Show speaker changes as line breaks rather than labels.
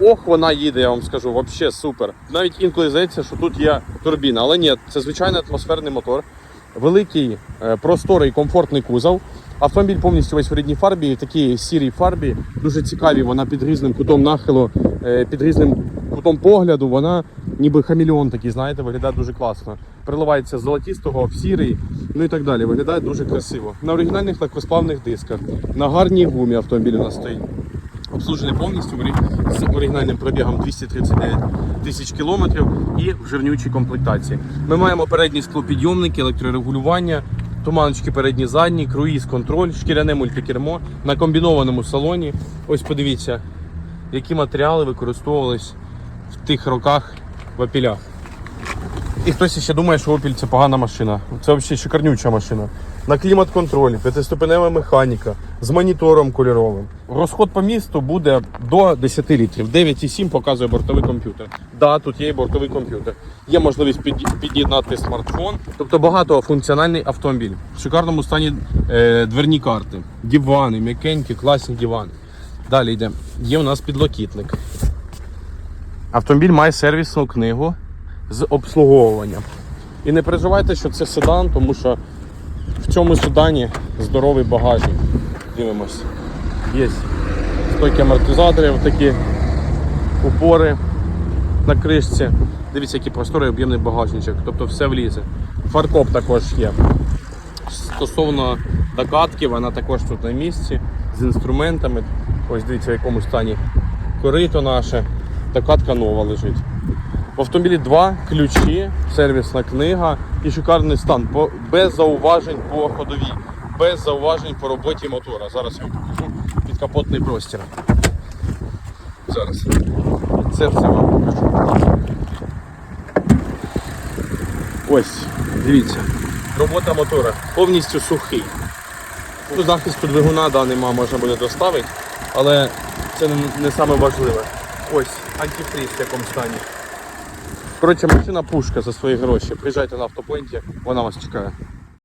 Ох, вона їде, я вам скажу, взагалі супер. Навіть інколи здається, що тут є турбіна, але ні, це звичайний атмосферний мотор, великий, е, просторий, комфортний кузов. Автомобіль повністю весь в рідній фарбі, в такій сірій фарбі, дуже цікаві. Вона під різним кутом нахилу, е, під різним кутом погляду. Вона ніби хамелеон такий, знаєте, виглядає дуже класно. Приливається з золотістого в сірий, ну і так далі. Виглядає дуже красиво. На оригінальних легкосплавних дисках, на гарній гумі автомобіль у нас стоїть. Обслужений повністю з оригінальним пробігом 239 тисяч кілометрів і в жирнючій комплектації. Ми маємо передні склопідйомники, електрорегулювання, туманочки передні задні, круїз контроль, шкіряне мультикермо на комбінованому салоні. Ось подивіться, які матеріали використовувались в тих роках в опілях. І хтось ще думає, що Opel це погана машина. Це взагалі шикарнюча машина. На клімат-контролі, п'ятиступенева механіка з монітором кольоровим. Розход по місту буде до 10 літрів. 9,7 показує бортовий комп'ютер. Да, тут є і бортовий комп'ютер. Є можливість під- під'єднати смартфон. Тобто багатофункціональний автомобіль. В шикарному стані е, дверні карти, дивани, м'якенькі, класні дивани. Далі йде. Є у нас підлокітник. Автомобіль має сервісну книгу з обслуговуванням. І не переживайте, що це седан, тому що в цьому седані здоровий багажник. Дивимось. Є стойки амортизаторів, такі упори на кришці. Дивіться, який просторий об'ємний багажничок, тобто все влізе. Фаркоп також є. Стосовно докатки, вона також тут на місці з інструментами. Ось дивіться, в якому стані корито наше. Докатка нова лежить. В автомобілі два ключі, сервісна книга і шикарний стан. Без зауважень по ходовій, без зауважень по роботі мотора. Зараз я вам покажу підкапотний простір. Зараз. Це все вам покажу. Ось, дивіться. Робота мотора повністю сухий. Ну, захисту двигуна да, нема, можна буде доставити, але це не, саме важливе. Ось антифриз в якому стані. Коротше, машина пушка за свої гроші. Приїжджайте на автопоінті, вона вас чекає.